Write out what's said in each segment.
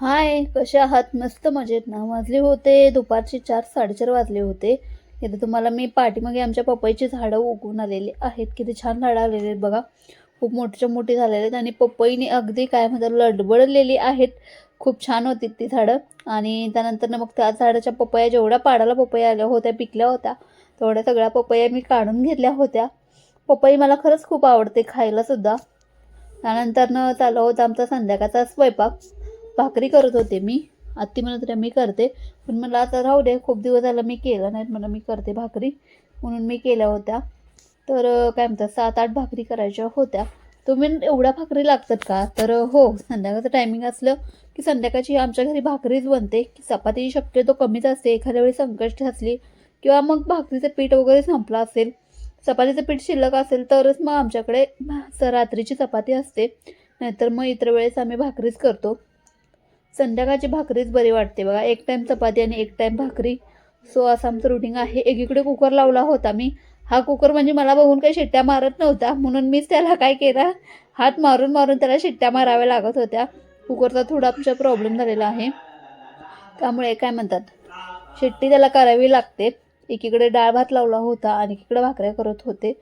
हाय कसे आहात? मस्त मजेत ना. वाजले होते दुपारचे चार साडेचार वाजले होते. इथे तुम्हाला मी पाठीमागे आमच्या पपईची झाडं उगवून आलेली आहेत. किती छान झाडं आलेली आहेत बघा. खूप मोठीच्या मोठी झालेले आहेत आणि पपईने अगदी काय म्हणतात लडबडलेली आहेत. खूप छान होती ती झाडं. आणि त्यानंतर मग त्या झाडाच्या पपया जेवढ्या पाडाला पपया आल्या होत्या पिकल्या होत्या तेवढ्या सगळ्या पपया मी काढून घेतल्या होत्या. पपई मला खरंच खूप आवडते खायला सुद्धा. त्यानंतरनं चालू होता आमचा संध्याकाळचा स्वयंपाक. भाकरी करत होते मी. आत्ती म्हणत होत्या मी करते. पण मला आता राहू दे खूप दिवस झाला मी केलं नाहीत. म्हणून मी करते भाकरी. म्हणून मी केल्या होत्या. तर काय म्हणतात सात आठ भाकरी करायच्या होत्या. तुम्ही एवढ्या भाकरी लागतात का? तर हो संध्याकाळचं टायमिंग असलं की संध्याकाळची आमच्या घरी भाकरीच बनते. की चपाती शक्यतो कमीच असते. एखाद्या वेळी संकष्ट असली किंवा मग भाकरीचं पीठ वगैरे संपलं असेल चपातीचं पीठ शिल्लक असेल तरच मग आमच्याकडे रात्रीची चपाती असते. नाहीतर मग इतर वेळेस आम्ही भाकरीच करतो. संध्याकाळची भाकरीच बरी वाटते बघा. एक टाईम चपाती आणि एक टाईम भाकरी. सो असं आमचं रुटीन आहे. एकीकडे कुकर लावला होता मी. हा कुकर म्हणजे मला बघून काही शिट्ट्या मारत नव्हता. म्हणून मीच त्याला काय केला? हात मारून मारून त्याला शिट्ट्या माराव्या लागत होत्या. कुकरचा थोडा आमचा प्रॉब्लेम झालेला आहे. त्यामुळे काय म्हणतात? शिट्टी त्याला करावी लागते. एकीकडे डाळ भात लावला होता आणि एकीकडे भाकऱ्या करत होते.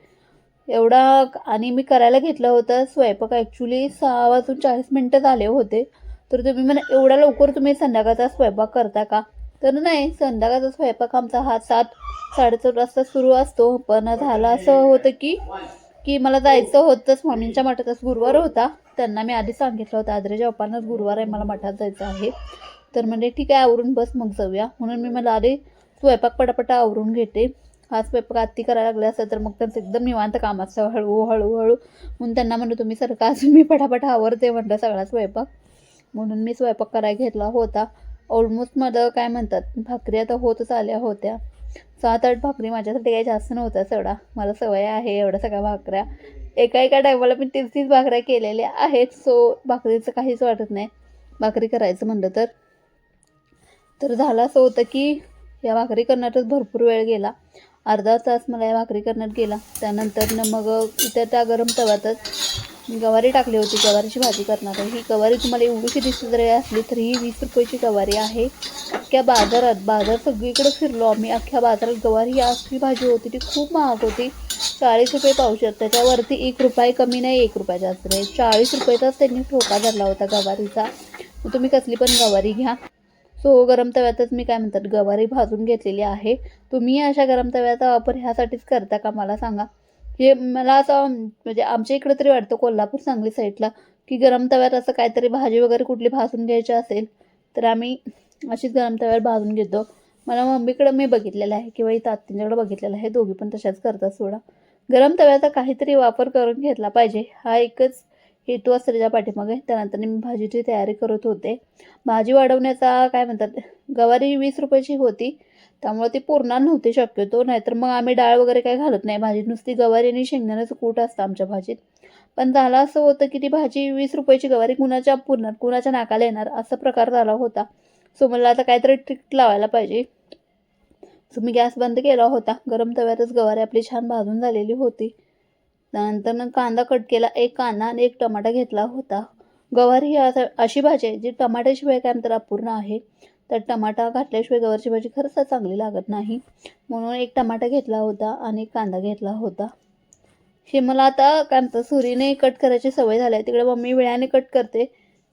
एवढा आणि मी करायला घेतलं होतं. स्वयंपाक ॲक्च्युली सहा वाजून चाळीस मिनटं झाले होते. तर तुम्ही म्हणा एवढ्या लवकर तुम्ही संध्याकाळचा स्वयंपाक करता का? तर नाही संध्याकाळचा स्वयंपाक आमचा हा सात साडेसात वाजता सुरू असतो. पण झालं असं होतं की की मला जायचं होतं. स्वामींच्या मठातच गुरुवार होता. त्यांना मी आधी सांगितलं होतं आदरेच्या पप्पांनाच गुरुवार आहे मला मठात जायचं आहे. तर म्हणजे ठीक आहे आवरून बस मग जाऊया. म्हणून मी मला आधी स्वयंपाक पटापटा आवरून घेते. हा स्वयंपाक आत्ती करायला लागले असं तर मग त्यांचं एकदम निवांत काम असतं हळू हळू हळू म्हणून त्यांना म्हणलं तुम्ही सरका अजून मी पटापट आवरते म्हटलं सगळा स्वयंपाक. म्हणून मी स्वयंपाक करायला घेतला होता. ऑलमोस्ट माझं काय म्हणतात भाकरी आता होतच आल्या होत्या. सात आठ भाकरी माझ्यासाठी काही जास्त नव्हत्या सडा. मला सवय आहे एवढ्या सगळ्या भाकऱ्या. एका एका टायमाला मी तीस तीस भाकऱ्या केलेल्या आहेत. सो भाकरीचं काहीच वाटत नाही. भाकरी करायचं म्हणलं तर. तर झालं असं होतं की या भाकरी करण्यातच भरपूर वेळ गेला. अर्धा तास मला या भाकरी करण्यात गेला. त्यानंतर मग इथं त्या गरम तव्यातच मी गवारी टाकली होती गवारीची भाजी करणार आहे. ही गवारी तुम्हाला एवढीशी दिसत जरी असली तरी ही वीस रुपयाची गवारी आहे. अख्ख्या बाजारात बाजार सगळीकडे फिरलो आम्ही. अख्ख्या बाजारात गवारी ही असली भाजी होती ती खूप महाग होती. चाळीस रुपये पावशेर. त्याच्यावरती एक रुपये कमी नाही एक रुपया जास्त नाही. चाळीस रुपयाचाच त्यांनी ठोका धरला होता गवारीचा. तुम्ही कसली पण गवारी घ्या. सो गरम तव्यातच मी काय म्हणतात गवारी भाजून घेतलेली आहे. तुम्ही अशा गरम तव्याचा वापर ह्यासाठीच करता का मला सांगा. हे मला असं म्हणजे आमच्या इकडे तरी वाटतं कोल्हापूर सांगली साईडला की गरम तव्यात असं काहीतरी भाजी वगैरे कुठली भाजून घ्यायची असेल तर आम्ही अशीच गरम तव्यावर भाजून घेतो. मला मम्मीकडं मी बघितलेलं आहे किंवा इथं आत्तींच्याकडे बघितलेलं आहे दोघी पण तशाच करतात सोडा. गरम तव्याचा काहीतरी वापर करून घेतला पाहिजे. हा एकच हेतू असतो पाठीमागे. त्यानंतर मी भाजीची तयारी करत होते. भाजी वाढवण्याचा काय म्हणतात गवारी वीस रुपयाची होती. त्यामुळे ती पुरणार नव्हती शक्यतो. नाहीतर मग आम्ही डाळ वगैरे काही घालत नाही. भाजीत नुसती गवारी आणि शेंगदाण्याचं कूट असतं आमच्या भाजीत. पण झालं असं होतं की ती भाजी वीस रुपयाची गवारी कुणाच्या पुरणार कुणाच्या नाकाला येणार असा प्रकार झाला होता. सो मला आता काहीतरी ट्रिक लावायला पाहिजे. सो मी गॅस बंद केला होता. गरम तव्यातच गवारी आपली छान भाजून झालेली होती. त्यानंतर कांदा कट केला. एक कांदा आणि एक टमाटा घेतला होता. गवारी ही अशी भाजी आहे जी टमाट्याशिवाय काय तर अपूर्ण आहे. तर टमाटा घातल्याशिवाय गवारची भाजी खरंच चांगली लागत नाही. म्हणून एक टमाटा घेतला होता आणि एक कांदा घेतला होता. हे मला आता काय म्हणतं सुरीने कट करायची सवय झाली आहे. तिकडे मम्मी वेळाने कट करते.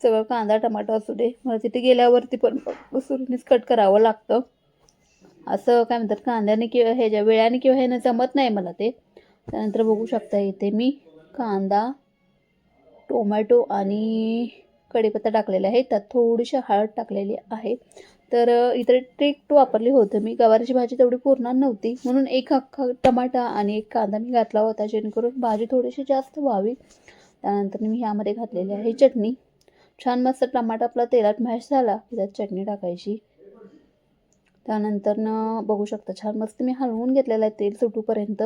सगळं कांदा टमाटा असू दे. मला तिथे गेल्यावरती पण सुरीनेच कट करावं लागतं. असं काय म्हणतात कांद्याने किंवा ह्याच्या वेळाने किंवा ह्यानं जमत नाही मला ते. त्यानंतर बघू शकता इथे मी कांदा टोमॅटो आणि कढीपत्ता टाकलेला आहे. त्यात थोडीशी हळद टाकलेली आहे. तर इतर ट्रिक वापरली होतं मी. गवारीची भाजी तेवढी पुरणार नव्हती. म्हणून एक अख्खा टमाटा आणि एक कांदा मी घातला होता. जेणेकरून भाजी थोडीशी जास्त व्हावी. त्यानंतर मी ह्यामध्ये घातलेली आहे चटणी. छान मस्त टमाटा आपला तेलात मॅश झाला की त्यात चटणी टाकायची. त्यानंतर बघू शकता छान मस्त मी हलवून घेतलेलं आहे तेल सुटूपर्यंत.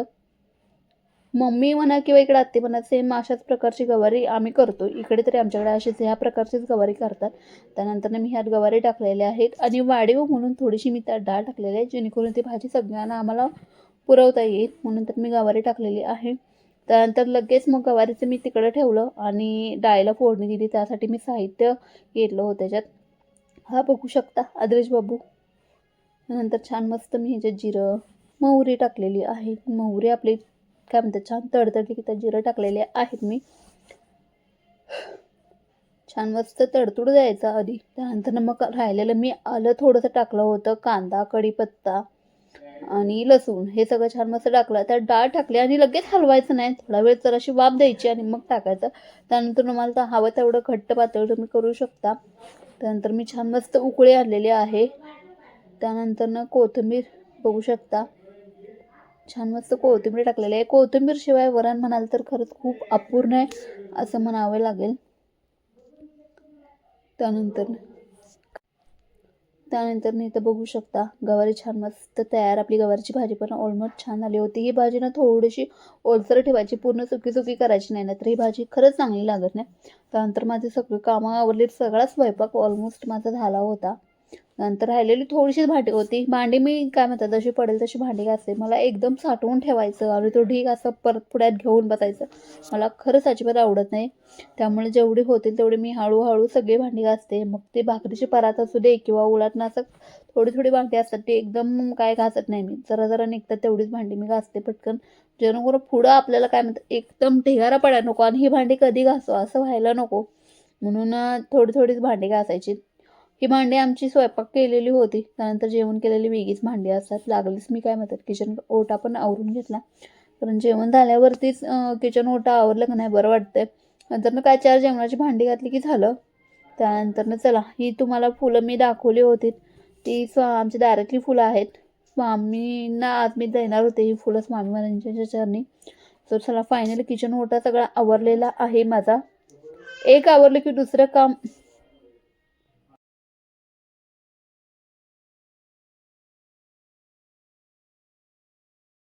मम्मी म्हणा किंवा इकडे आत्ते म्हणा सेम अशाच प्रकारची गवारी आम्ही करतो. इकडे तरी आमच्याकडे अशीच ह्या प्रकारचीच गवारी करतात. त्यानंतर मी ह्यात गवारी टाकलेल्या आहेत. आणि वाढीव म्हणून थोडीशी मी त्यात डाळ टाकलेली आहे जेणेकरून ती भाजी सगळ्यांना आम्हाला पुरवता येईल. म्हणून तर मी गवारी टाकलेली आहे. त्यानंतर लगेच मग गवारीचं मी तिकडं ठेवलं आणि डाळीला फोडणी दिली. त्यासाठी मी साहित्य घेतलं होतं त्याच्यात. हा बघू शकता आदरेश बाबू. नंतर छान मस्त मी ह्याच्यात जिरं मोहरी टाकलेली आहे. मोहरी आपली काय म्हणतात छान तडतडली की त्यात जिरं टाकलेले आहेत मी. छान मस्त तडतूड द्यायचा आधी. त्यानंतर मग राहिलेलं मी आलं थोडंसं टाकलं होतं कांदा कढीपत्ता आणि लसूण. हे सगळं छान मस्त टाकलं. त्यात डाळ टाकली आणि लगेच हलवायचं नाही. थोडा वेळ जराशी वाफ द्यायची आणि मग टाकायचं. त्यानंतर तुम्हाला तर हवं तेवढं घट्ट पातळ तुम्ही करू शकता. त्यानंतर मी छान मस्त उकळी आणलेली आहे. त्यानंतर ना कोथिंबीर बघू शकता. छान मस्त कोथिंबीर टाकलेली आहे. कोथिंबीर शिवाय वरण म्हणाल तर खरंच खूप अपूर्ण आहे असं म्हणावं लागेल. त्यानंतर त्यानंतर नाही तर बघू शकता गवारी छान मस्त तयार. आपली गवारीची भाजी पण ऑलमोस्ट छान झाली होती. ही भाजी ना थोडीशी ओलसर ठेवायची पूर्ण सुकी सुकी करायची नाही तर ही भाजी खरंच चांगली लागत नाही. त्यानंतर माझे सगळे कामं आवरली सगळा स्वयंपाक ऑलमोस्ट माझा झाला होता. नंतर राहिलेली थोडीशीच भांडी होती. भांडी मी काय म्हणतात जशी पडेल तशी भांडी घासते. मला एकदम साठवून ठेवायचं आणि तो ढीग असं परत पुढ्यात घेऊन बसायचं. मला खरंच अजिबात आवडत नाही. त्यामुळे जेवढी होतील तेवढी मी हळूहळू सगळी भांडी घासते. मग ते भाकरीची परात असू दे किंवा उलटणं असं थोडी थोडी भांडी असतात ती एकदम काय घासत नाही मी. जरा जरा निघतात तेवढीच भांडी मी घासते पटकन. जेणेकरून पुढं आपल्याला काय म्हणतात एकदम ढिगारा पडायला नको आणि ही भांडी कधी घासू असं व्हायला नको. म्हणून थोडी थोडीच भांडी घासायची. ही भांडी आमची स्वयंपाक केलेली होती. त्यानंतर जेवण केलेली वेगळीच भांडी असतात. लागलीच मी काय म्हणतात किचन ओटा पण आवरून घेतला. कारण जेवण झाल्यावरतीच किचन ओटा आवरलं का नाही बरं वाटतंय. नंतर काय चार जेवणाची भांडी घातली की झालं. त्यानंतर चला ही तुम्हाला फुलं मी दाखवली होती. ती स्व आमची दारातली फुलं आहेत. स्वामींना आज मी देणार होते ही फुलं स्वामी महाराजांच्या चरणी. तर चला फायनली किचन ओटा सगळा आवरलेला आहे माझा. एक आवरलं की दुसरं काम.